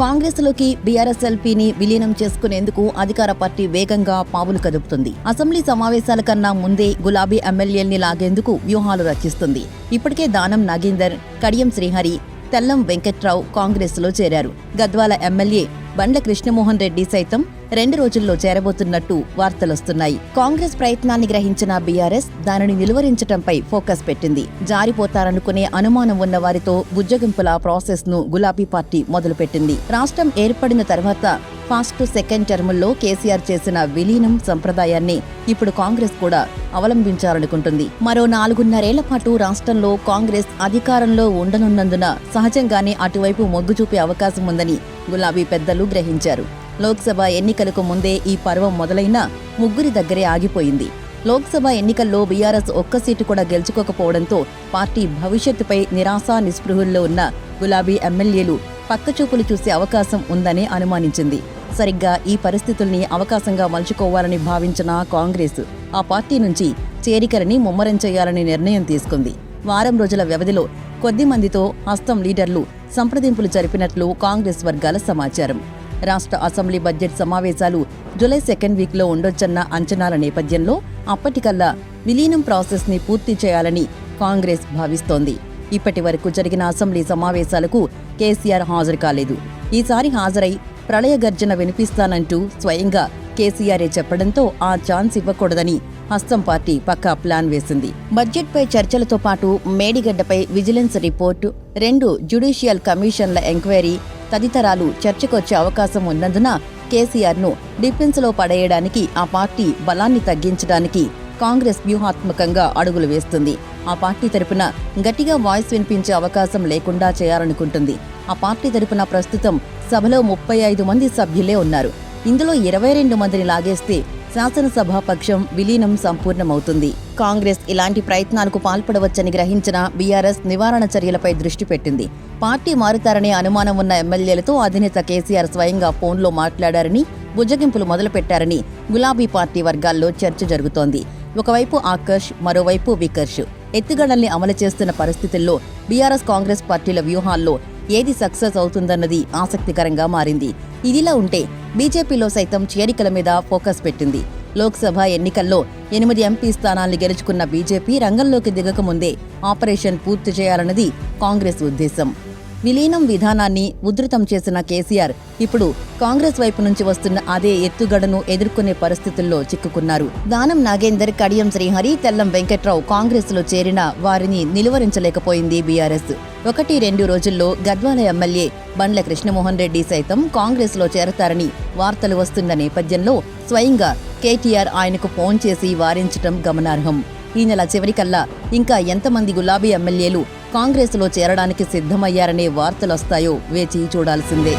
కాంగ్రెస్లోకి బీఆర్ఎస్ ఎల్పీని విలీనం చేసుకునేందుకు అధికార పార్టీ వేగంగా పావులు కదుపుతుంది. అసెంబ్లీ సమావేశాల కన్నా ముందే గులాబీ ఎమ్మెల్యేల్ని లాగేందుకు వ్యూహాలు రచిస్తుంది. ఇప్పటికే దానం నాగేందర్ కడియం శ్రీహరి తెల్లం వెంకట్రావు కాంగ్రెస్లో చేరారు. గద్వాల ఎమ్మెల్యే బండ్ల కృష్ణమోహన్ రెడ్డి సైతం రెండు రోజుల్లో చేరబోతున్నట్టు వార్తలొస్తున్నాయి. కాంగ్రెస్ ప్రయత్నాన్ని గ్రహించిన బీఆర్ఎస్ దానిని నిలువరించటంపై ఫోకస్ పెట్టింది. జారిపోతారనుకునే అనుమానం ఉన్న వారితో బుజ్జగింపుల ప్రాసెస్ను గులాబీ పార్టీ మొదలుపెట్టింది. రాష్ట్రం ఏర్పడిన తర్వాత ఫస్ట్ సెకండ్ టర్ముల్లో కేసీఆర్ చేసిన విలీనం సంప్రదాయాన్ని ఇప్పుడు కాంగ్రెస్ కూడా అవలంబించాలనుకుంటుంది. మరో నాలుగున్నరేళ్ళ పాటు రాష్ట్రంలో కాంగ్రెస్ అధికారంలో ఉండనున్నందున సహజంగానే అటువైపు మొగ్గు చూపే అవకాశం ఉందని గులాబీ పెద్దలు గ్రహించారు. లోక్సభ ఎన్నికలకు ముందే ఈ పర్వం మొదలైనా ముగ్గురి దగ్గరే ఆగిపోయింది. లోక్సభ ఎన్నికల్లో బీఆర్ఎస్ ఒక్క సీటు కూడా గెలుచుకోకపోవడంతో పార్టీ భవిష్యత్తుపై నిరాశ నిస్పృహుల్లో ఉన్న గులాబీ ఎమ్మెల్యేలు పక్కచూపులు చూసే అవకాశం ఉందని అనుమానించింది. సరిగ్గా ఈ పరిస్థితుల్ని అవకాశంగా మలుచుకోవాలని భావించిన కాంగ్రెస్ ఆ పార్టీ నుంచి చేరికలని ముమ్మరం చేయాలని నిర్ణయం తీసుకుంది. వారం రోజుల వ్యవధిలో కొద్ది మందితో హస్తం లీడర్లు సంప్రదింపులు జరిపినట్లు కాంగ్రెస్ వర్గాల సమాచారం. రాష్ట్ర అసెంబ్లీ బడ్జెట్ సమావేశాలు జూలై సెకండ్ వీక్లో ఉండొచ్చన్న అంచనాల నేపథ్యంలో అప్పటికల్లా విలీనం ప్రాసెస్ని పూర్తి చేయాలని కాంగ్రెస్ భావిస్తోంది. ఇప్పటి వరకు జరిగిన అసెంబ్లీ సమావేశాలకు కేసీఆర్ హాజరు కాలేదు. ఈసారి హాజరై ప్రళయ గర్జన వినిపిస్తానంటూ స్వయంగా కేసీఆరే చెప్పడంతో ఆ ఛాన్స్ ఇవ్వకూడదని హస్తం పార్టీ పక్కా ప్లాన్ వేసింది. బడ్జెట్పై చర్చలతో పాటు మేడిగడ్డపై విజిలెన్స్ రిపోర్టు రెండు జ్యుడిషియల్ కమిషన్ల ఎంక్వైరీ తదితరాలు చర్చకొచ్చే అవకాశం ఉన్నందున కేసీఆర్ను డిఫెన్స్లో పడేయడానికి ఆ పార్టీ బలాన్ని తగ్గించడానికి కాంగ్రెస్ వ్యూహాత్మకంగా అడుగులు వేస్తుంది. ఆ పార్టీ తరపున గట్టిగా వాయిస్ వినిపించే అవకాశం లేకుండా చేయాలనుకుంటుంది. ఆ పార్టీ తరపున ప్రస్తుతం సభలో ముప్పై ఐదు మంది సభ్యులే ఉన్నారు. ఇందులో ఇరవై రెండు మందిని లాగేస్తే శాసనసభాపక్షం విలీనం సంపూర్ణమవుతుంది. కాంగ్రెస్ ఇలాంటి ప్రయత్నాలకు పాల్పడవచ్చని గ్రహించిన బీఆర్ఎస్ నివారణ చర్యలపై దృష్టి పెట్టింది. పార్టీ మారుతారనే అనుమానం ఉన్న ఎమ్మెల్యేలతో అధినేత కేసీఆర్ స్వయంగా ఫోన్లో మాట్లాడారని భుజగింపులు మొదలుపెట్టారని గులాబీ పార్టీ వర్గాల్లో చర్చ జరుగుతోంది. ఒకవైపు ఆకర్ష్ మరోవైపు వికర్ష్. ఎత్తుగడల్ని అమలు చేస్తున్న పరిస్థితుల్లో బీఆర్ఎస్ కాంగ్రెస్ పార్టీల వ్యూహాల్లో ఏది సక్సెస్ అవుతుందన్నది ఆసక్తికరంగా మారింది. ఇదిలా ఉంటే బీజేపీలో సైతం చేరికల మీద ఫోకస్ పెట్టింది. లోక్సభ ఎన్నికల్లో ఎనిమిది ఎంపీ స్థానాల్ని గెలుచుకున్న బీజేపీ రంగంలోకి దిగకముందే ఆపరేషన్ పూర్తి చేయాలన్నది కాంగ్రెస్ ఉద్దేశం. విలీనం విధానాన్ని ఉధృతం చేసిన కేసీఆర్ ఇప్పుడు కాంగ్రెస్ వైపు నుంచి వస్తున్న అదే ఎత్తుగడను ఎదుర్కొనే పరిస్థితుల్లో చిక్కుకున్నారు. దానం నాగేందర్ కడియం శ్రీహరి తెల్లం వెంకట్రావు కాంగ్రెస్లో చేరిన వారిని నిలువరించలేకపోయింది బీఆర్ఎస్. ఒకటి రెండు రోజుల్లో గద్వాల ఎమ్మెల్యే బండ్ల కృష్ణమోహన్ రెడ్డి సైతం కాంగ్రెస్లో చేరతారని వార్తలు వస్తున్న నేపథ్యంలో స్వయంగా కేటీఆర్ ఆయనకు ఫోన్ చేసి వారించటం గమనార్హం. ఈ నెల చివరికల్లా ఇంకా ఎంతమంది గులాబీ ఎమ్మెల్యేలు కాంగ్రెస్లో చేరడానికి సిద్ధమయ్యారనే వార్తలొస్తాయో వేచి చూడాల్సిందే.